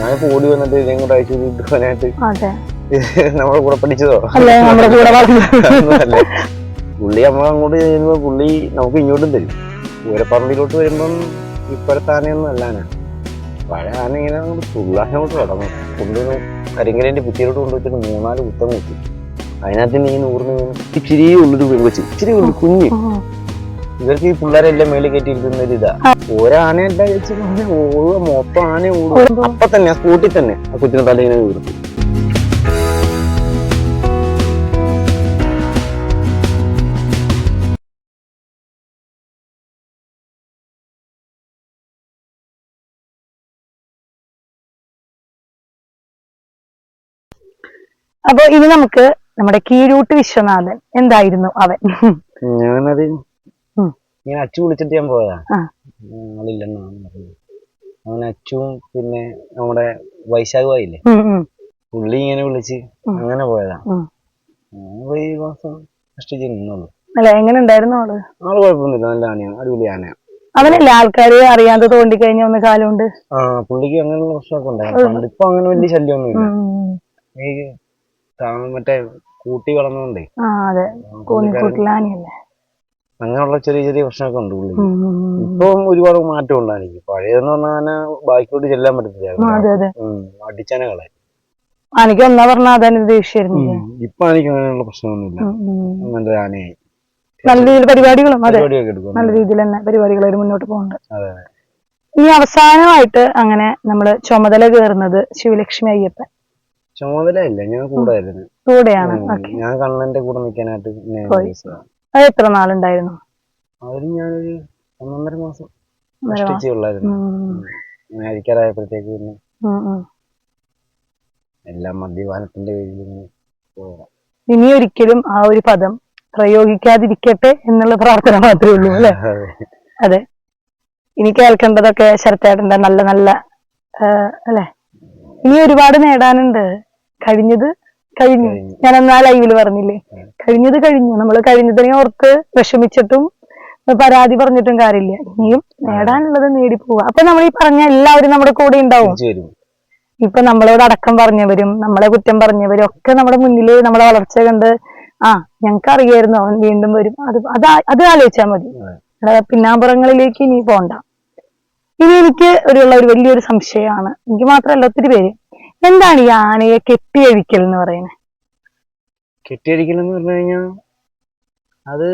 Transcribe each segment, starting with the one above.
ഞാനിപ്പോ ഓടി വന്നിട്ട് ഇതേം കൂടെ അയച്ചു കിട്ടുവാനായിട്ട് അതെ. നമ്മളെ കൂടെ പഠിച്ചതോ? അല്ലെ നമ്മുടെ കൂടെ. പുള്ളി നമ്മൾ അങ്ങോട്ട് ചെയ്യുമ്പോൾ പുള്ളി നമുക്ക് ഇങ്ങോട്ടും തരും. പൂരപ്പറമ്പിലോട്ട് വരുമ്പം ഇപ്പോഴത്തെ ആനയൊന്നും അല്ലാനാ പഴയ ആന ഇങ്ങനെ അങ്ങോട്ട് കടന്നു കൊണ്ട് കരിങ്കലേന്റെ കൊണ്ടുവന്ന് കരിങ്കലിന്റെ ഭിത്തിയിലോട്ട് കൊണ്ടുവച്ചിട്ട് മൂന്നാൽ കുത്തം നോക്കി അതിനകത്ത് നീ നൂറിന് ഇച്ചിരി ഉള്ളൊരു വെച്ച് ഇച്ചിരി ഉള്ളു കുഞ്ഞ്. ഇവർക്ക് ഈ പിള്ളേരെല്ലാം മേളിൽ കയറ്റിയിരിക്കുന്ന ഒരു ഇതാ. ഓരോ ആനയല്ല വെച്ച് ഓടുക മൊത്തം ആന അപ്പൊ തന്നെ സ്കൂട്ടിൽ തന്നെ ആ കൊച്ചിനെ തല ഇങ്ങനെ വീർത്തു. അപ്പൊ ഇനി നമുക്ക് നമ്മുടെ കീഴൂട്ട് വിശ്വനാഥൻ എന്തായിരുന്നു അവൻ? ഞാനത് ഞാൻ ഇങ്ങനെ അച്ചു വിളിച്ചിട്ട് ഞാൻ പോയതാ. ആളില്ലെന്നാണ് പറഞ്ഞത് അവൻ അച്ചുവും പിന്നെ നമ്മുടെ വൈശാഖുവായില്ലേ ഭായില്ലേ? പുള്ളി ഇങ്ങനെ വിളിച്ച് അങ്ങനെ പോയതാ. ഈ മാസം കഷ്ടിച്ച് നിന്നുള്ളൂ അല്ല എങ്ങനെ ഉണ്ടായിരുന്നു ആൾ? ആൾ കുഴപ്പമൊന്നുമില്ല നല്ല ആനയാണ് അടിപൊളി ആനയാണ് അവനല്ലേ ആൾക്കാര് അറിയാതെ തോണ്ടി കഴിഞ്ഞ ഒന്ന് കാലുണ്ട് ആ പുള്ളിക്ക് അങ്ങനെയുള്ള പ്രശ്നമൊക്കെ ഉണ്ടായിരുന്നു. ഇപ്പൊ അങ്ങനെ വലിയ ശല്യമൊന്നുമില്ല. ഈ മറ്റേ കൂട്ടി വളർന്നുകൊണ്ടേ ആ അതെ. കോന്നിക്കൂട്ടിലാനിയല്ലേ അങ്ങനെയുള്ള ചെറിയ ചെറിയ പ്രശ്നമൊക്കെ ഉണ്ട് പുള്ളി. ഇപ്പം ഒരുപാട് മാറ്റം ഉണ്ടായിരിക്കും. പഴയതെന്ന് പറഞ്ഞാൽ ബാക്കിലോട്ട് ചെല്ലാൻ ആ, പറ്റത്തില്ല അതെ. അതെ അടിച്ചാനകളെ എനിക്ക് ഒന്നാ പറഞ്ഞാൽ അതാണ് ദേഷ്യായിരുന്നു ഇപ്പൊ എനിക്ക് അങ്ങനെയുള്ള പ്രശ്നമൊന്നുമില്ല. നല്ല ആനയായി. നല്ല രീതിയിൽ പരിപാടികളും അതെ. നല്ല രീതിയിൽ തന്നെ പരിപാടികൾ മുന്നോട്ട് പോകുന്നുണ്ട്. ഇനി അവസാനമായിട്ട് അങ്ങനെ നമ്മൾ ചുമതല കയറുന്നത് ശിവലക്ഷ്മി അയ്യപ്പൻ. ചുമതല ഇല്ല ഞാൻ കൂടെ കൂടെയാണ്. ഞാൻ കണ്ണന്റെ കൂടെ നിൽക്കാനായിട്ട് എന്നെ. അത് എത്ര നാളുണ്ടായിരുന്നു? അതിന് ഞാനൊരു ഒന്നൊന്നര മാസം പിന്നെ. എല്ലാം മദ്യപാനത്തിന്റെ പേരിൽ. ഇനി ഒരിക്കലും ആ ഒരു പദം പ്രയോഗിക്കാതിരിക്കട്ടെ എന്നുള്ള പ്രാർത്ഥന മാത്രമേ ഉള്ളൂ അല്ലെ? അതെ. ഇനി കേൾക്കേണ്ടതൊക്കെ ശരത്തേട്ടന്റെ നല്ല നല്ല അല്ലെ? ഇനി ഒരുപാട് നേടാനുണ്ട്. കഴിഞ്ഞത് കഴിഞ്ഞു. ഞാൻ ഞാൻ എന്നാ ലൈവിൽ പറഞ്ഞില്ലേ? കഴിഞ്ഞത് കഴിഞ്ഞു. നമ്മൾ കഴിഞ്ഞതിനെ ഓർത്ത് വിഷമിച്ചിട്ടും പരാതി പറഞ്ഞിട്ടും കാര്യമില്ല. ഇനിയും നേടാനുള്ളത് നേടി പോവുക അപ്പൊ നമ്മൾ ഈ പറഞ്ഞ എല്ലാവരും നമ്മുടെ കൂടെ ഉണ്ടാവും. ഇപ്പൊ നമ്മളോട് അടക്കം പറഞ്ഞവരും നമ്മളെ കുറ്റം പറഞ്ഞവരും ഒക്കെ നമ്മുടെ മുന്നിൽ നമ്മളെ വളർച്ച കണ്ട് ആ ഞങ്ങൾക്ക് അറിയായിരുന്നു അവൻ വീണ്ടും വരും. അത് അത് ആ- അത് ആലോചിച്ചാൽ മതി. പിന്നാമ്പുറങ്ങളിലേക്ക് ഇനി പോണ്ട. ഇനി എനിക്ക് ഒരു ഉള്ള ഒരു വലിയൊരു സംശയമാണ്. എനിക്ക് മാത്രമല്ല ഒത്തിരി പേര് എന്താണ് ഈ ആനയെ കെട്ടിയഴിക്കൽ എന്ന് പറയുന്നത്? കെട്ടിയഴിക്കൽ എന്ന് പറഞ്ഞു കഴിഞ്ഞാൽ അത്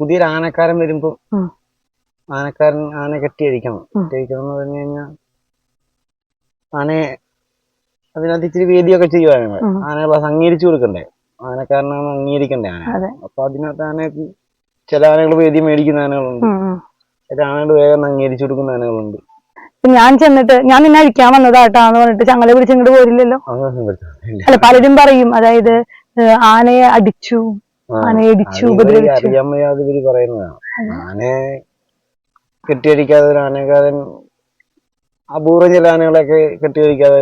പുതിയൊരു ആനക്കാരൻ വരുമ്പോ ആനക്കാരൻ ആന കെട്ടിയഴിക്കണം. കെട്ടിയഴിക്കണം എന്ന് പറഞ്ഞു കഴിഞ്ഞാൽ ആനയെ അതിനകത്ത് ഇച്ചിരി വേദിയൊക്കെ ചെയ്യുവാണ് ആനയെ അംഗീകരിച്ചു കൊടുക്കണ്ടേ? ആനക്കാരനാണ് അംഗീകരിക്കണ്ടേ ആന അപ്പൊ അതിനകത്ത് ആനക്ക് ചില ആനകൾ വേദി മേടിക്കുന്ന ആനകളുണ്ട്. ചില ആനകൾ വേഗം അംഗീകരിച്ചു കൊടുക്കുന്ന ആനകളുണ്ട്. ഞാൻ ചെന്നിട്ട് ഞാൻ നിന്നെ അഴിക്കാൻ വന്നതാട്ടാന്ന് പറഞ്ഞിട്ട് ചങ്ങല പിടിച്ച് ഇങ്ങോട്ട് പോരില്ലല്ലോ. അല്ല പലരും പറയും അതായത് ആനയെ അടിച്ചു ആനയെ അടിച്ചു ഉപദ്രവിച്ചു. പറയുന്നതാണ് ആനയെ കെട്ടിയടിക്കാതെ ഒരു ആനക്കാരൻ അപൂർവം ചില ആനകളൊക്കെ കെട്ടിയടിക്കാതെ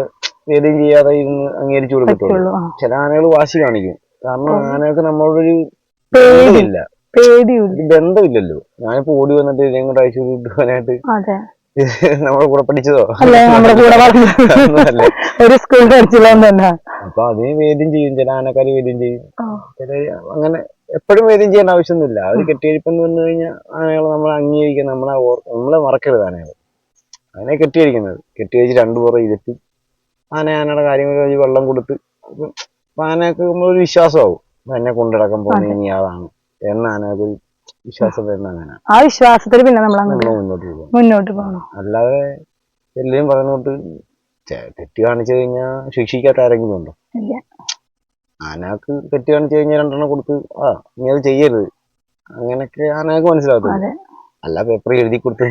വേദിയും ചെയ്യാതെ ഇരുന്ന് അംഗീകരിച്ചു കൊടുക്കത്തുള്ളൂ. ചില ആനകൾ വാശി കാണിക്കും. കാരണം ആനകൾക്ക് നമ്മളോടൊരു പേടി പേടിയില്ല ബന്ധമില്ലല്ലോ. ഞാനിപ്പോ ഓടി വന്നിട്ട് കൂടെ അയച്ചു കിട്ടുവാനായിട്ട് അതെ നമ്മളെ കൂടെ പഠിച്ചതോ? അല്ലെ നമ്മുടെ കൂടെ വളർന്നു ഒരു സ്കൂൾ പഠിച്ചതുകൊണ്ട് തന്നെ. അപ്പൊ അതിന് വേദ്യം ചെയ്യും ചില ആനക്കാര് വേദ്യം ചെയ്യും. ചില അങ്ങനെ എപ്പോഴും വേദ്യം ചെയ്യേണ്ട ആവശ്യമൊന്നുമില്ല. അവർ കെട്ടിയിരിപ്പെന്ന് പറഞ്ഞു കഴിഞ്ഞാൽ ആനകളെ നമ്മൾ അംഗീകരിക്കുക നമ്മളെ നമ്മളെ മറക്കരുത് ആനകൾ അതിനെ കെട്ടിയിരിക്കുന്നത്. കെട്ടിവെച്ച് രണ്ടു പുറം ഇരുത്തി ആന ആനയുടെ കാര്യങ്ങൾ കഴിഞ്ഞ് വെള്ളം കൊടുത്ത് ആനക്ക് നമ്മളൊരു വിശ്വാസമാവും. എന്നെ കൊണ്ടിടക്കാൻ പോകുന്ന ഇനി ആളാണ് എന്ന ആനക്ക് ഒരു വിശ്വാസം വരുന്ന അങ്ങനെ. ആ വിശ്വാസത്തിൽ പിന്നെ നമ്മൾ അങ്ങോട്ട് മുന്നോട്ട് പോകും. മുന്നോട്ട് പോകണം അല്ലാതെ എല്ലാം പറഞ്ഞോട്ട് തെറ്റ് കാണിച്ചു കഴിഞ്ഞാൽ ശിക്ഷിക്കാത്ത ആരെങ്കിലും ഉണ്ടോ? ആനക്ക് തെറ്റ് കാണിച്ചു കഴിഞ്ഞാൽ രണ്ടെണ്ണം കൊടുത്ത് ആ നീ അത് ചെയ്യരുത്. അങ്ങനെയൊക്കെ ആനക്ക് മനസ്സിലാകും അല്ല പേപ്പർ എഴുതി കൊടുത്ത്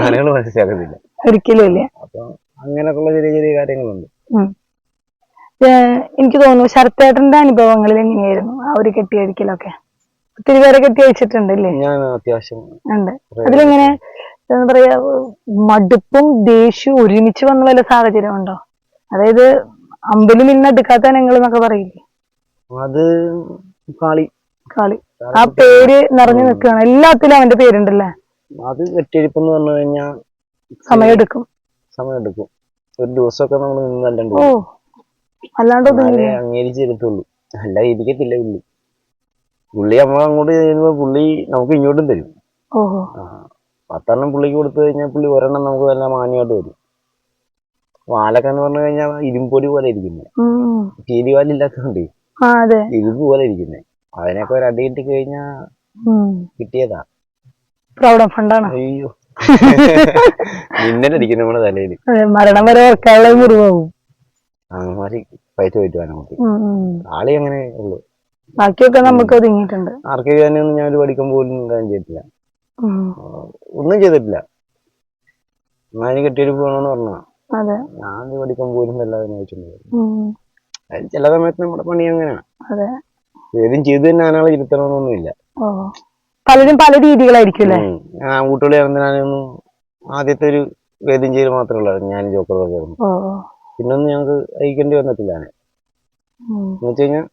ആനകൾ മനസ്സിലാക്കത്തില്ല. ഒരിക്കലും ഇല്ല. അപ്പൊ അങ്ങനെയൊക്കെയുള്ള ചെറിയ ചെറിയ കാര്യങ്ങളുണ്ട്. എനിക്ക് തോന്നുന്നു ശരത്തേട്ടന്റെ അനുഭവങ്ങളിൽ എങ്ങനെയായിരുന്നു ആ ഒരു കെട്ടിയഴിക്കലൊക്കെ ഒത്തിരി പേരൊക്കെ എത്തി ഞാൻ അത്യാവശ്യം ഉണ്ട്. അതിലിങ്ങനെ എന്താ പറയാ മടുപ്പും ദേഷ്യവും ഒരുമിച്ച് വന്ന വല്ല സാഹചര്യം ഉണ്ടോ? അതായത് അമ്പലും ഇന്ന് എടുക്കാത്ത ഞങ്ങൾ എന്നൊക്കെ പറയില്ലേ? അത് കാളി. കാളി. ആ പേര് നിറഞ്ഞു നിൽക്കുകയാണ്. എല്ലാത്തിലും അവന്റെ പേരുണ്ടല്ലേ? അത് കെട്ടിയിരിപ്പെന്ന് പറഞ്ഞു കഴിഞ്ഞാൽ സമയമെടുക്കും. സമയം എടുക്കും ഒരു ദിവസമൊക്കെ നമ്മൾ നിന്നല്ലേ അല്ലാണ്ട് അംഗീകരിച്ചെടുത്തുള്ളൂ അല്ല ഇരിക്കത്തില്ല പുള്ളി പുള്ളി നമ്മൾ അങ്ങോട്ട് ചെയ്യുമ്പോ പുള്ളി നമുക്ക് ഇങ്ങോട്ടും തരും. ഓഹോ. പത്തെണ്ണം പുള്ളിക്ക് കൊടുത്തു കഴിഞ്ഞാൽ പുള്ളി ഒരെണ്ണം നമുക്ക് നല്ല മാന്യമായിട്ട് വരും വാലൊക്കെ എന്ന് പറഞ്ഞു കഴിഞ്ഞാൽ ഇരുമ്പൊടി പോലെ ഇരിക്കുന്നത് ചീരി വാലില്ലാത്തതുകൊണ്ട് ഇരുമ്പ് പോലെ ഇരിക്കുന്നത് അതിനൊക്കെ ഒരു അടി കിട്ടി കഴിഞ്ഞാൽ ഉം. കിട്ടിയതാ. പ്രൗഢ ഫണ്ടാണ്. അയ്യോ. മിന്നലടിക്കും നമ്മുടെ തലയിൽ. മരണം വരെ ഓർക്കാനുള്ള മുറിവാകും അങ്ങനെ പൈസ പോയിട്ട് വേണം നമുക്ക്. ആളി അങ്ങനെ ഉള്ളു. ബാക്കിയൊക്കെ നമുക്ക് ഒതുങ്ങിയിട്ടുണ്ട്. ആർക്കൈവ് ഞാനൊന്നും ഞാൻ പഠിക്കാൻ പോലും കാര്യം ചെയ്തിട്ടില്ല. ഒന്നും ചെയ്തിട്ടില്ല. ഞാൻ എനിക്ക് കെട്ടിയെടുപ്പ് വേണമെന്ന് പറഞ്ഞാ ഞാൻ പഠിക്കാൻ പോലും അല്ലാതെ ചോദിച്ചിട്ടുണ്ട് ചില സമയത്ത് നമ്മുടെ പണി അങ്ങനെയാണ് ഏതും ചെയ്ത് തന്നെ ആനാളെ ഇരുത്തണമെന്നൊന്നുമില്ല പലരും പല രീതികളായിരിക്കും. ഞാൻ കൂട്ടുകളി ഇറങ്ങാനൊന്നും ആദ്യത്തെ ഒരു വേദ്യം ചെയ്യൽ മാത്രമേ ഉള്ളൂ ഞാൻ ജോക്കറൊക്കെ. പിന്നൊന്നും ഞങ്ങൾക്ക് അയക്കേണ്ടി വന്നിട്ടില്ല ഞാൻ എന്ന് വെച്ച് കഴിഞ്ഞാൽ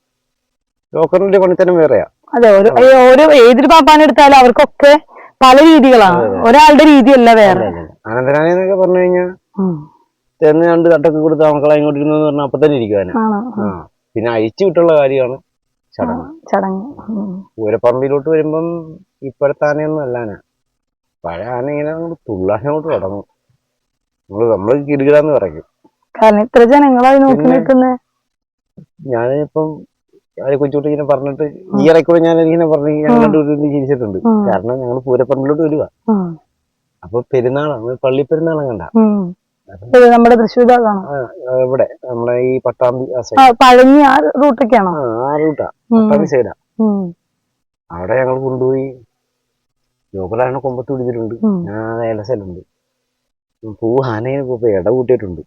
ജോക്കറിന്റെ പണിത്തരം വേറെയാ. അതെ ഒരു ഓരോ ഏതൊരു പാപ്പാനെ എടുത്താലും അവർക്കൊക്കെ പല രീതികളാണ് ഒരാളുടെ രീതിയല്ല വേറെ. അനന്തരാനെന്നൊക്കെ പറഞ്ഞു കഴിഞ്ഞാൽ തെന്ന് രണ്ട് തട്ടൊക്കെ കൊടുത്ത് മക്കളെ ഇങ്ങോട്ട് ഇരുന്നു പറഞ്ഞാൽ അപ്പൊ തന്നെ ഇരിക്കുവാനാ. പിന്നെ അഴിച്ചു വിട്ടുള്ള കാര്യമാണ് ചടങ്ങ്. ചടങ്ങ്. പൂരപ്പറമ്പിലോട്ട് വരുമ്പം ഇപ്പോഴത്തെ ആനയൊന്നും അല്ലാനാ. പഴയ ആന ഇങ്ങനെ തുള്ളാനോട്ട് തുടങ്ങും നമ്മൾ നമ്മൾ കിടുകിടാന്ന് പറയും. കാരണം ഇത്ര ജനങ്ങളായി നോക്കി നിൽക്കുന്നേ. ഞാനിപ്പം ഇങ്ങനെ പറഞ്ഞിട്ട് ഈ ഇടയ്ക്കൂടെ ഞാൻ ഇങ്ങനെ പറഞ്ഞു ഞങ്ങൾ രണ്ടുപേരും ജീവിച്ചിട്ടുണ്ട്. കാരണം ഞങ്ങൾ പൂരപ്പറമ്പിലോട്ട് വരിക. അപ്പൊ പെരുന്നാളാണ് പള്ളി പെരുന്നാളും കണ്ട. നമ്മുടെ തൃശ്ശൂർ ഇവിടെ നമ്മളെ ഈ പട്ടാമ്പി ആ ആ സൈഡ് പഴഞ്ഞി ആ റൂട്ടൊക്കെയാണോ? ആ റൂട്ടാ. പട്ടാമ്പി സൈഡാ അവിടെ ഞങ്ങൾ കൊണ്ടുപോയി. ജോക്കറാണ് കൊമ്പത്ത് പിടിച്ചിട്ടുണ്ട്. ഞാൻ ഏലസലുണ്ട് പൂ ആനയെ ഇട കൂട്ടിയിട്ടുണ്ട്.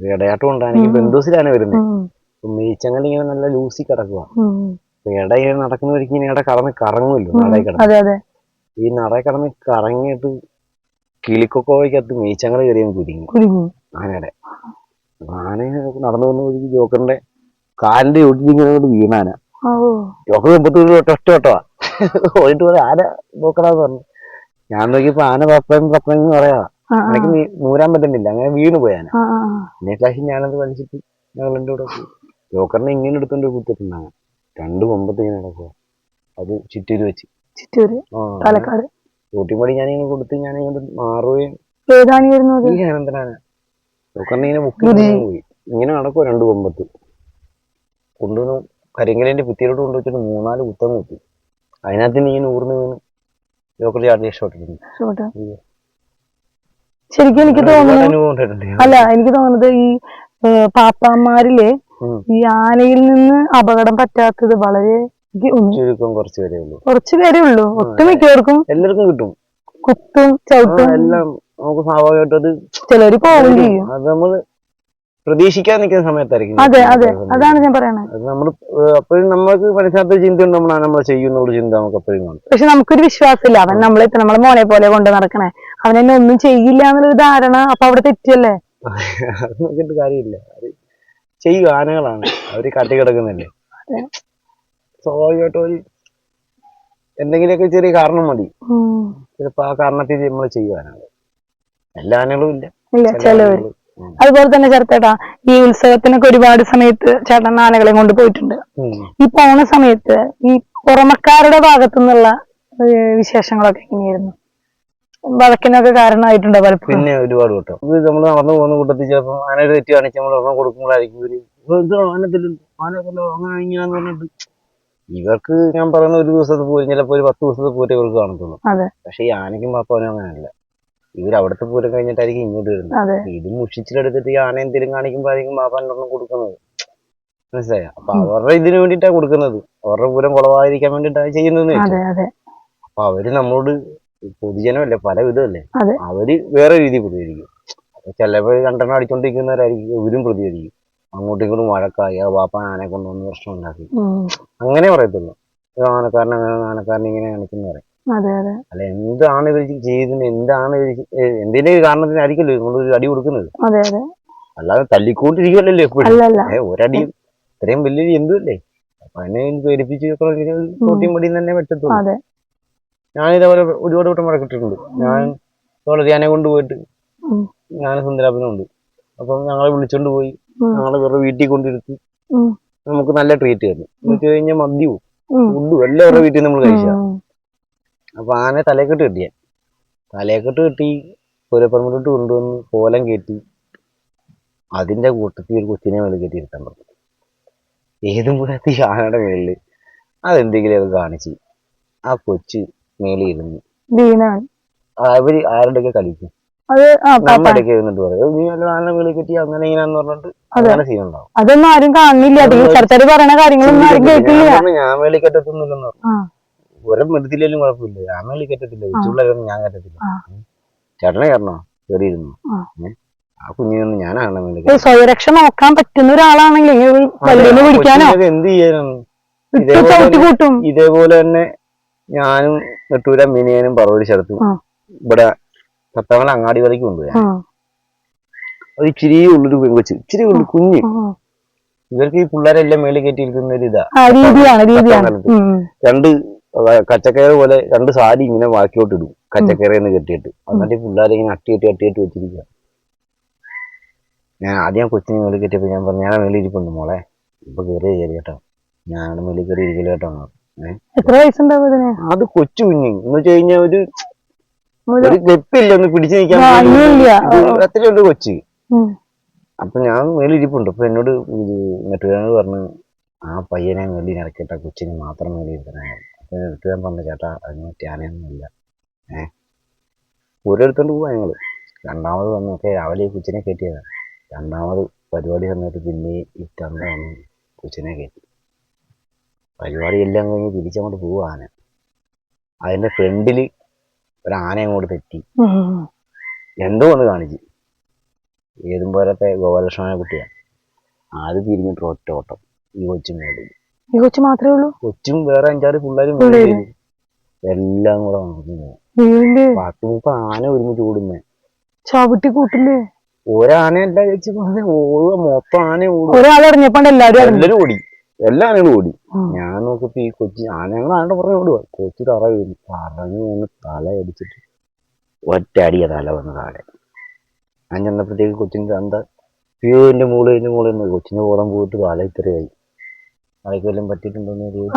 ഇടയാട്ടം ഉണ്ട് ആനയ്ക്ക് ബന്ധുസിലാണ് വരുന്നത്. മീച്ചങ്ങൾ ഇങ്ങനെ നല്ല ലൂസി കിടക്കുക ഇട ഇങ്ങനെ നടക്കുന്ന വഴിക്ക് ഇങ്ങനെ ഇട കടന്ന് കറങ്ങുമല്ലോ. നടയിൽ കിടന്ന്. ഈ നടയിൽ കിടന്ന് കറങ്ങിയിട്ട് കിളിക്കൊക്കോയ്ക്കകത്ത് മീച്ചങ്ങൾ കയറിയും കുരുങ്ങി ആനയുടെ ആന നടന്നു വന്ന വഴിക്ക് ജോക്കറിന്റെ കാലിന്റെ ഒട്ടിച്ച് ഇങ്ങനെ വീണാന ജോക്കർ മുമ്പത്ത് വീണ് ഒറ്റ പോയിട്ട് പറയാം ആന നോക്കടാന്ന് പറഞ്ഞു. ഞാൻ നോക്കിയപ്പോ ആന പപ്പൻ എന്ന് പറയാ. എനിക്ക് നൂരാൻ പറ്റുന്നില്ല അങ്ങനെ വീണ് പോയാനാ ക്ലാസ്സിൽ ഞാനത് വലിച്ചിട്ട് ഞങ്ങൾ പോയി. ജോക്കറിനെ ഇങ്ങനെ എടുത്തോണ്ട് കുത്തിട്ടുണ്ടാകാം രണ്ട് കൊമ്പത്ത് ഇങ്ങനെ നടക്കുക അത് ചുറ്റൂര് വെച്ച്. ചിറ്റൂര്? പാലക്കാട്? കൂട്ടിപ്പടി ഞാനിങ്ങനെ കൊടുത്ത് ഞാനിങ്ങനെ മാറുകയും ഈ ജോക്കറിനെ ഇങ്ങനെ പോയി. ഇങ്ങനെ നടക്കുക രണ്ട് കൊമ്പത്ത്. കൊണ്ടുവന്ന് കരിങ്കലിന്റെ ഭിത്തിയിലോട്ട് കൊണ്ടുവച്ചിട്ട് മൂന്നാൽ കുത്തം കുത്തി. അതിനകത്ത് നീ ഇങ്ങനെ ഊർന്ന് വീണ് ജോക്കർ ചാട്ടി ഷോട്ടിട്ടുണ്ട് ഷോട്ട് ശരിക്കും എനിക്ക് തോന്നുന്നു അല്ല എനിക്ക് തോന്നുന്നത് ഈ പാപ്പാമാരിലെ. ഈ ആനയിൽ നിന്ന് അപകടം പറ്റാത്തത് വളരെ ചുരുക്കം കുറച്ച് പേരേ ഉള്ളൂ. കുറച്ച് പേരേ ഉള്ളൂ. ഒട്ടുമിക്കവർക്കും എല്ലാവർക്കും കിട്ടും. കുത്തും ചവിട്ടും എല്ലാം നമുക്ക് സ്വാഭാവികമായിട്ടും അത് ചിലര് പോവും ചെയ്യും. അത് നമ്മൾ പ്രതീക്ഷിക്കാൻ നിൽക്കുന്ന സമയത്തായിരിക്കും. അതെ അതെ. അതാണ് ഞാൻ പറയണത് അത് നമ്മൾ അപ്പോഴും നമ്മൾക്ക് മനസ്സിലാത്ത ചിന്ത നമ്മൾ നമ്മൾ ചെയ്യുന്ന ഒരു ചിന്ത നമുക്ക് അപ്പോഴും കാണും. പക്ഷെ നമുക്കൊരു വിശ്വാസമില്ല. അവൻ നമ്മളെ ഇപ്പൊ നമ്മളെ മോനെ പോലെ കൊണ്ട് നടക്കണേ. അവൻ എന്നെ ഒന്നും ചെയ്യില്ല എന്നുള്ളൊരു ധാരണ അപ്പൊ അവിടെ തെറ്റിയല്ലേ? അത് നോക്കിയിട്ട് കാര്യമില്ല. ചെയ്യുക ആനകളാണ് അവർ കാട്ടി കിടക്കുന്നല്ലേ. സ്വാഭാവികമായിട്ടും ഒരു എന്തെങ്കിലുമൊക്കെ ചെറിയ കാരണം മതി. ചിലപ്പോ ആ കാരണത്തിൽ നമ്മൾ ചെയ്യുവാനാണ് എല്ലാ ആനകളും ഇല്ല. ഇല്ല ചിലവര് അതുപോലെ തന്നെ ചേർത്തേട്ടാ ഈ ഉത്സവത്തിനൊക്കെ ഒരുപാട് സമയത്ത് ചേട്ടൻ ആനകളെ കൊണ്ട് പോയിട്ടുണ്ട്. ഈ പോണ സമയത്ത് ഈ പുറമക്കാരുടെ ഭാഗത്തു നിന്നുള്ള വിശേഷങ്ങളൊക്കെ എങ്ങനെയായിരുന്നു? വഴക്കിനൊക്കെ കാരണമായിട്ടുണ്ടോ പലപ്പോഴും? പിന്നെ ഒരുപാട് കൂട്ടം ഇത് നമ്മൾ നടന്നു പോകുന്ന കൂട്ടത്തിൽ ചിലപ്പോൾ ആനയുടെ തെറ്റി കാണിച്ച് നമ്മൾ ഒരെണ്ണം കൊടുക്കുമ്പോഴായിരിക്കും ഇവർ "ഇപ്പൊ എന്തോ ആനത്തില്ല ആന കൊല്ലോ അങ്ങനെ ഇങ്ങനെയാന്ന് പറഞ്ഞിട്ട്. ഇവർക്ക് ഞാൻ പറയുന്ന ഒരു ദിവസത്തെ പൂരം ചിലപ്പോൾ ഒരു പത്ത് ദിവസത്തെ പൂരം ഇവർക്ക് കാണത്തുള്ളൂ. അതെ. പക്ഷെ ഈ ആനയ്ക്കും പാപ്പാനും അങ്ങനെയല്ല. ഇവർ അവിടുത്തെ പൂരം കഴിഞ്ഞിട്ടായിരിക്കും ഇങ്ങോട്ട് വരുന്നത്. ഇത് മുഷിച്ചിലെടുത്തിട്ട് ഈ ആന എന്തെങ്കിലും കാണിക്കുമ്പോഴായിരിക്കും പാപ്പാനൊരെണ്ണം കൊടുക്കുന്നത്. മനസ്സിലായോ? അപ്പൊ. അവരുടെ ഇതിനു വേണ്ടിയിട്ടാണ് കൊടുക്കുന്നത്. അവരുടെ പൂരം കുളവാതിരിക്കാൻ വേണ്ടിയിട്ടാണ് ചെയ്യുന്നത് അപ്പൊ അവർ നമ്മളോട് പൊതുജനമല്ലേ പല വിധമല്ലേ അവർ വേറെ രീതിയിൽ പ്രതികരിക്കും. ചിലപ്പോൾ ചിലപ്പോ രണ്ടെണ്ണം അടിച്ചോണ്ടിരിക്കുന്നവരായിരിക്കും ഇവരും പ്രതികരിക്കും. അങ്ങോട്ടും ഇങ്ങോട്ടും വഴക്കായി ആ വാപ്പ ആനെ കൊണ്ടുവന്ന് പ്രശ്നം ഉണ്ടാക്കി. അങ്ങനെ പറയത്തുള്ളൂ. "ഇത് ആനക്കാരൻ അങ്ങനെ ആനക്കാരൻ ഇങ്ങനെ കാണിക്കുന്ന പറയും. അല്ല എന്താണ് ഇവർ ചെയ്തത് എന്താണ് എന്തിന്റെ കാരണത്തിനായിരിക്കല്ലോ നമ്മളൊരു അടി കൊടുക്കുന്നത്? അല്ലാതെ തല്ലിക്കൊണ്ടിരിക്കുമല്ലോ എപ്പോഴും. ഒരടി ഇത്രയും വലിയൊരു എന്തുമല്ലേ അപ്പൊ അതിനെ പേടിപ്പിച്ച് തോട്ടിയും പടിയും തന്നെ പറ്റത്തുള്ളൂ ഞാൻ ഇതേപോലെ ഒരുപാട് വട്ടം വഴക്കിട്ടിട്ടുണ്ട്. ഞാൻ ഇതുപോലെ ധ്യാനം കൊണ്ട് പോയിട്ട് ഞാൻ സുന്ദരാപനും ഉണ്ട് അപ്പം ഞങ്ങളെ വിളിച്ചോണ്ട് പോയി. ഞങ്ങളെ വേറെ വീട്ടിൽ കൊണ്ടിരുത്തി. നമുക്ക് നല്ല ട്രീറ്റ് തന്നു എന്ന് വെച്ച് കഴിഞ്ഞാൽ മദ്യവും ഫുഡും എല്ലാം വേറെ വീട്ടിൽ നമ്മൾ കഴിച്ച. അപ്പൊ ആനെ തലക്കെട്ട് കെട്ടിയ തലക്കെട്ട് കെട്ടി പുരപ്പറമ്പിലോട്ട് കൊണ്ടുവന്ന് കോലം കയറ്റി അതിന്റെ കൂട്ടത്തിൽ ഒരു കൊച്ചിനെ മേലെ കയറ്റി ഇരുത്താൻ പറഞ്ഞു. ഏതും കൂടെ ആനയുടെ മേളിൽ അതെന്തെങ്കിലും അത് കാണിച്ച് ആ കൊച്ച് മേളിൽ ഇരുന്ന് അവർ ആരുടെയൊക്കെ കളിക്കും? അത് ആ പാപ്പ. നമ്മുടെ ഇടയ്ക്ക് ഇരുന്നിട്ട് പറയും. നീ വല്ല ആന മേളിൽ കെട്ടി അങ്ങനെ ഇങ്ങനെയാന്ന് പറഞ്ഞിട്ട് അതെ. അങ്ങനെ സീൻ ഉണ്ടാവും. അതൊന്നും ആരും കാണുന്നില്ല. ടീച്ചർക്കാര് പറയണ കാര്യങ്ങളൊന്നും ആരും കേൾക്കില്ല ഞാൻ പറഞ്ഞു, ഞാൻ മേളിൽ കെട്ടത്തൊന്നുമില്ലെന്ന് പറഞ്ഞു. ആ. ഒരം എടുത്തില്ലെങ്കിലും കുഴപ്പമില്ല. ഞാൻ മേളിൽ കെട്ടത്തില്ല. ഉച്ചുള്ളവരൊന്നും ഞാൻ കെട്ടത്തില്ല. ആ. ഉം. ചേട്ടനെ കയറണോ? കയറിയിരുന്നു ആ. ആ കുഞ്ഞിനൊന്നും ഞാനാണ് മേളിൽ സ്വയരക്ഷ നോക്കാൻ പറ്റുന്ന ഒരാളാണെങ്കിൽ എന്ത് ചെയ്യാനാണ്? ഇതേപോലെ തന്നെ ഞാനും നെട്ടൂര മിനിയനും പറവടി സ്ഥലത്തും ആ. ഇവിടെ പത്താമല അങ്ങാടി വരയ്ക്ക് കൊണ്ടുപോയി. ഒരു അത് ഇച്ചിരി ഉള്ളൊരു പെങ്കൊച്ച് ഇച്ചിരി ഉള്ളു കുഞ്ഞ്. ഇവർക്ക് ഈ പിള്ളേരെല്ലാം മേളിൽ കയറ്റിയിരിക്കുന്ന ഒരു ഇതാ. രണ്ട് കച്ചക്കയറ് പോലെ രണ്ട് സാരി ഇങ്ങനെ വാക്കിയോട്ട് ഇടും. കച്ചക്കയറേന്ന് കെട്ടിയിട്ട്. എന്നിട്ട് ഈ പിള്ളേരെ ഇങ്ങനെ അട്ടിയിട്ട് അട്ടിയിട്ട് വെച്ചിരിക്കുക ഞാൻ ആദ്യം കൊച്ചിനെ മേളിൽ കെട്ടിയപ്പോൾ ഞാൻ പറഞ്ഞു ഞാൻ മേളിൽ ഇരിപ്പുണ്ട് മോളെ. ഇപ്പൊ കയറി കയറി കേട്ടോ ഞാൻ മേളിൽ കയറി ഇരിക്കില്ല കേട്ടോ. എത്ര വയസ്സുണ്ടാവും അതിന്? അത് കൊച്ചു കുഞ്ഞ്. എന്ന് വെച്ച് കഴിഞ്ഞാൽ ഒരു ഗ്രിപ്പില്ല ഒന്ന് പിടിച്ചു നിൽക്കാൻ അത്രയുള്ള കൊച്ചു. അപ്പൊ ഞാൻ മേലിരിപ്പുണ്ട്. അപ്പൊ എന്നോട് മറ്റൊരാൾ പറഞ്ഞു ആ പയ്യനെ മേലി ഇറക്കിട്ട കൊച്ചിന് മാത്രം മേലി ഇരുത്തണേ. അപ്പൊ നെട്ടുകാരൻ പറഞ്ഞു ചേട്ടാ അതിന് ധ്യാനൊന്നുമില്ല ഏഹ് ഓരോരുത്തോണ്ട് പോവാ ഞങ്ങൾ. രണ്ടാമത് വന്നൊക്കെ രാവിലെ ഈ കൊച്ചിനെ കയറ്റിയതാണ് രണ്ടാമത് പരിപാടി സമയത്ത് പിന്നെ ഈ തന്ത കൊച്ചിനെ കയറ്റി. പരിപാടി എല്ലാം കഴിഞ്ഞ് തിരിച്ചങ്ങോട്ട് പോവുക ആന. അതിന്റെ ഫ്രണ്ടിൽ ഒരു ആന അങ്ങോട്ട് തെറ്റി. എന്തോ ഒന്ന് കാണിച്ച്. ഏതും പോലത്തെ ഗോപാലകൃഷ്ണനെ കുട്ടിയാണ്. അത് തിരിഞ്ഞിട്ട് ഒറ്റ ഓട്ടം. ഈ കൊച്ചും മേളിൽ ഈ കൊച്ചു മാത്രമേ ഉള്ളൂ? കൊച്ചും വേറെ അഞ്ചാറ് പിള്ളേരും എല്ലാം കൂടെ പത്ത് മുപ്പത് ആന ഒരുമിച്ച് ഓടുന്നേ ചവിട്ടി കൂട്ടില്ലേ? ഒരാനയല്ല ചേച്ചി ഓടുക മൊത്തം ആന ഓടും. എല്ലാരും ഓടി. എല്ലാ ആനകളും ഓടി. ഞാൻ നോക്കിയപ്പോ ഈ കൊച്ചി ആനകൾ ആനയുടെ പുറകെ ഓടുക കൊച്ചി തറ വീണു. പറഞ്ഞു വന്ന് തല അടിച്ചിട്ട് ഒറ്റ അടിയ തല വന്ന് താഴെ. ഞാൻ ചെന്നപ്പോഴത്തേക്ക് കൊച്ചിന്റെ അന്ത അയ്യോ മോൾ എന്റെ മോൾ എന്ന് കൊച്ചിന്റെ ബോധം പോയിട്ട് തല ഇത്രയായി. തലയ്ക്ക് വല്ലതും പറ്റിയിട്ടുണ്ടോന്ന് അതറിയില്ല.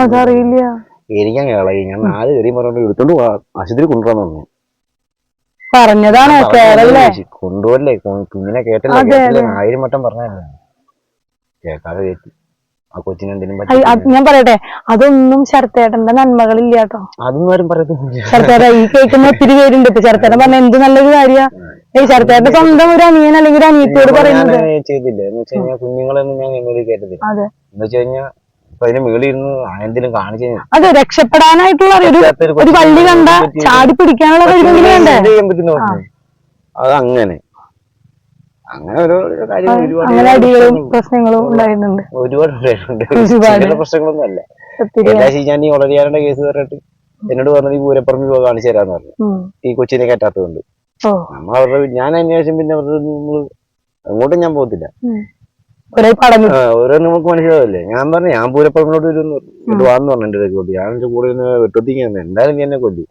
എരിക്കാൻ കേളകി ഞാൻ നാല് കയറി പറഞ്ഞു എടുത്തോണ്ട് ആശുപത്രി കൊണ്ടുവരാന്ന് പറഞ്ഞു പറഞ്ഞതാണ്? ഞാൻ പറഞ്ഞതല്ലേ കേരളല്ലേ ചേച്ചി, കൊണ്ടുപോകല്ലേ കൊ- കുഞ്ഞിനെ കേട്ടല്ലേ? ആയിരം വട്ടം പറഞ്ഞല്ലേ കേൾക്കാതെ കേട്ടി. ആ കൊച്ചിന് എന്തെങ്കിലും ഞാൻ പറയട്ടെ അതൊന്നും ശരത്തേട്ടന്റെ നന്മകളില്ല കേട്ടോ അതൊന്നും ആരും ശരത്തേട്ട ഈ കേൾക്കുന്ന ഒത്തിരി പേരുണ്ട് ഇപ്പൊ. ശരത്തേട്ടൻ പറഞ്ഞ എന്ത് നല്ലൊരു കാര്യ. ഈ ശരത്തേട്ടന്റെ സ്വന്തം ഒരു അനിയൻ അല്ലെങ്കിൽ അനിയത്തിയോട് പറയുന്നത് ചെയ്തില്ല. എന്ന് വെച്ച് കഴിഞ്ഞാൽ കുഞ്ഞുങ്ങളൊന്നും ഞാൻ എന്നോട് കേട്ടതില്ല. എന്ന് വെച്ച് കഴിഞ്ഞാൽ ഇരുന്ന് കാണിച്ചു അതെ രക്ഷപ്പെടാനായിട്ടുള്ള ഒരു വള്ളി കണ്ട ചാടി പിടിക്കാനുള്ള അത് അങ്ങനെ. അങ്ങനെ ഓരോ കാര്യം ഒരുപാട് അങ്ങനെ അടികളും പ്രശ്നങ്ങളും ഉണ്ടായിരുന്നുണ്ട് ഒരുപാട് ഉണ്ടായിട്ടുണ്ട്. ചില പ്രശ്നങ്ങളൊന്നും അല്ല. ഞാൻ ഈ ഉളരിയാരുടെ കേസ് പറഞ്ഞിട്ട് എന്നോട് പറഞ്ഞത് ഈ പൂരപ്പറമ്പിൽ പോയി കാണിച്ചു തരാന്ന് പറഞ്ഞു. ഈ കൊച്ചിനെ കയറ്റാത്തതുകൊണ്ട്. നമ്മൾ അവരുടെ ഞാൻ അന്വേഷിച്ചു പിന്നെ അവരുടെ നമ്മൾ അങ്ങോട്ടും ഞാൻ പോകത്തില്ല. ഓരോ നമുക്ക് മനസ്സിലാവില്ലേ? ഞാൻ പറഞ്ഞു ഞാൻ പൂരപ്പറമ്പിലോട്ട് വരുമെന്ന് പറഞ്ഞു. വാന്ന് പറഞ്ഞു എന്റെ കൂട്ടി ഞാൻ എന്റെ കൂടെ നിന്ന് എന്തായാലും നീ എന്നെ കൊല്ലു.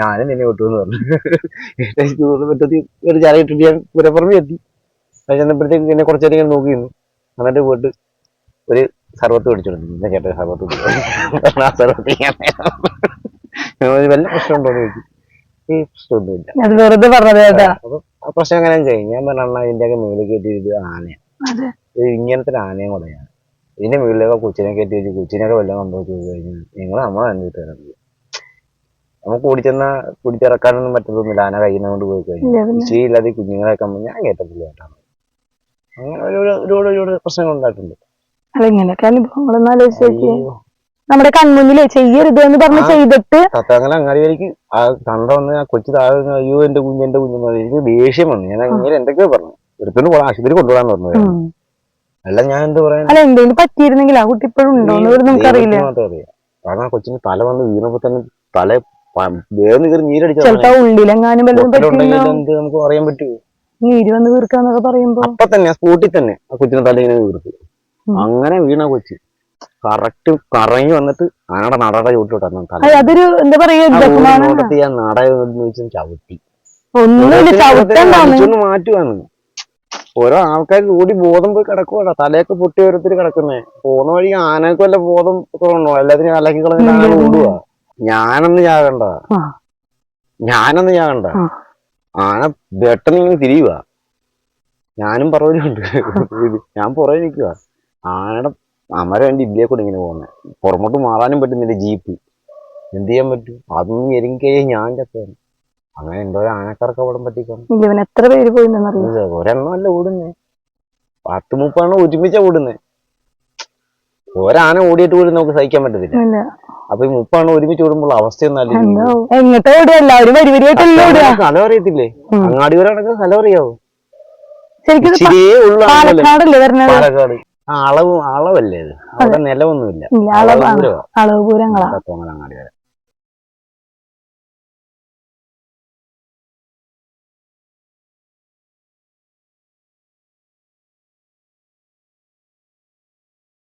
ഞാനും നിന്നെ വെട്ടുമെന്ന് പറഞ്ഞു. വെട്ടത്തി ഒരു ചാര ഇട്ടിട്ട് ഞാൻ പൂരപ്പറമ്പിൽ എത്തി. അത് ചെന്നപ്പോഴത്തേക്ക് എന്നെ കുറച്ചേരം ഇങ്ങനെ നോക്കി നിന്നു എന്നിട്ട് പോയിട്ട് ഒരു സർവത്ത് മേടിച്ചോണ്ട് എന്നെ ചേട്ടൻ സർവത്ത്. ആ സർവത്ത് വല്ല പ്രശ്നമുണ്ടോ എന്ന് ചോദിച്ചു. ഈ പ്രശ്നമൊന്നുമില്ല. അത് വെറുതെ പറഞ്ഞതാ കേട്ടാ അപ്പൊ ആ പ്രശ്നം അങ്ങനെ ചെയ്യും? ഞാൻ പറഞ്ഞ ഇതിന്റെയൊക്കെ മേളിൽ കയറ്റി ഇത് ആനയാണ് ഇത് ഇങ്ങനത്തെ ഒരു ആനയും കൂടെയാണ്. ഇതിന്റെ മുകളിലൊക്കെ കൊച്ചിനെ കയറ്റി വെച്ച് കൊച്ചിനൊക്കെ വല്ലതും സംഭവിച്ചു കഴിഞ്ഞാൽ നിങ്ങൾ നമ്മളെ തരാൻ നമുക്ക് ഓടിച്ചെന്നാ പിടിച്ചിറക്കാനൊന്നും പറ്റത്തൊന്നുമില്ല. ആന കയ്യിൽ കൊണ്ട് പോയി കഴിഞ്ഞാൽ. ശരിയില്ലാതെ കുഞ്ഞുങ്ങളെയൊക്കെ ഞാൻ കേട്ടത്തില്ല കേട്ടാണ് അങ്ങനെ ഒരുപാട് ഒരുപാട് ഒരുപാട് പ്രശ്നങ്ങൾ ഉണ്ടായിട്ടുണ്ട്. അല്ല ഇങ്ങനെയൊക്കെ ആലോചിച്ച്. നമ്മുടെ കൺമുന്നിലേ ചെയ്യരുത് എന്ന് പറഞ്ഞ്. ചെയ്തിട്ട് അങ്ങനെ അങ്ങാടി വരയ്ക്ക് ആ കണ്ട വന്ന് ആ കൊച്ചു താഴെ അയ്യോ എന്റെ കുഞ്ഞ് എന്റെ കുഞ്ഞെന്ന് പറഞ്ഞു എനിക്ക് ദേഷ്യം വന്നു. ഞാൻ അങ്ങനെ എന്തൊക്കെയോ പറഞ്ഞു. എടുത്തോണ്ട് പോകാൻ ആശുപത്രി കൊണ്ടുപോകാൻ പറഞ്ഞു. ഉം. അല്ല ഞാൻ എന്ത് പറയാൻ അല്ല എന്തെങ്കിലും പറ്റിയിരുന്നെങ്കിൽ ആ കുട്ടി ഇപ്പോഴും ഉണ്ടോ എന്ന് പോലും നമുക്കറിയില്ല ദൈവത്തിന് മാത്രമേ അറിയാം. കാരണം ആ കൊച്ചിന് തല വന്ന് വീണപ്പോ തന്നെ തല വേഗം കയറി നീരടിച്ച ചിലപ്പോ ഉള്ളിലെങ്ങാനും വല്ലതും എന്ത് നമുക്ക് അറിയാൻ പറ്റുമോ നീര് വന്ന് വീർക്കാന്നൊക്കെ പറയുമ്പോ? അപ്പൊ തന്നെ സ്പോട്ടിൽ തന്നെ ആ കൊച്ചിനെ തല ഇങ്ങനെ വീർത്തു. അങ്ങനെ വീണ കൊച്ചി. കറക്റ്റ് കറങ്ങി വന്നിട്ട് ആനയുടെ നടയുടെ തല. അതൊരു എന്താ പറയാ നട ചവിട്ടി. ചവിട്ടുണ്ടാവുന്നു മാറ്റുവാണ്. ഓരോ ആൾക്കാർ കൂടി ബോധം പോയി കിടക്കുവാടാ. തലയൊക്കെ പൊട്ടി ഓരോരുത്തർ കിടക്കുന്നേ. പോകുന്ന വഴി ആനക്ക് വല്ല ബോധം കുറവുണ്ടോ എല്ലാത്തിനും അലക്കി കളഞ്ഞിട്ട് ആന ഓടുക ഞാനൊന്നും ചാകണ്ട. ഞാനൊന്ന് ചാകണ്ട. ആന പെട്ടെന്ന് ഇങ്ങനെ തിരിയുക ഞാനും പറഞ്ഞുണ്ട് ഞാൻ പുറകെ നിൽക്കുക ആനയുടെ അമര വേണ്ടി ഇല്ലേ കൂടെ ഇങ്ങനെ പോകുന്നത് പുറമോട്ട് മാറാനും പറ്റുന്നില്ല ജീപ്പ്. എന്ത് ചെയ്യാൻ പറ്റും? അതൊന്നും ഞെരുങ്ങിക്കേ ഞാൻ ചത്തേനെ അങ്ങനെ എന്തോ ആനക്കാർക്ക് അവിടെ പറ്റിക്കണം എത്ര പേര് പോയി ഒരെണ്ണമല്ല ഓടുന്നേ. പത്ത് മുപ്പതെണ്ണം ഒരുമിച്ചാ ഓടുന്നേ. ഒരാന ഓടിയിട്ട് പോലും നമുക്ക് സഹിക്കാൻ പറ്റത്തില്ല അപ്പൊ ഈ മുപ്പാണ് ഒരുമിച്ച് ഓടുമ്പോൾ അവസ്ഥയൊന്നും എങ്ങോട്ടാ എല്ലാവരും വരി വരിയായിട്ടല്ലേ സ്ഥലം അറിയത്തില്ലേ അങ്ങാടി വരാനൊക്കെ സ്ഥലം അറിയാവോ പാലക്കാട് ആ അളവ് അളവല്ലേ ഇത് അവിടെ നിലവൊന്നുമില്ല അളവ് പൂരങ്ങളാ അങ്ങാടി വരെ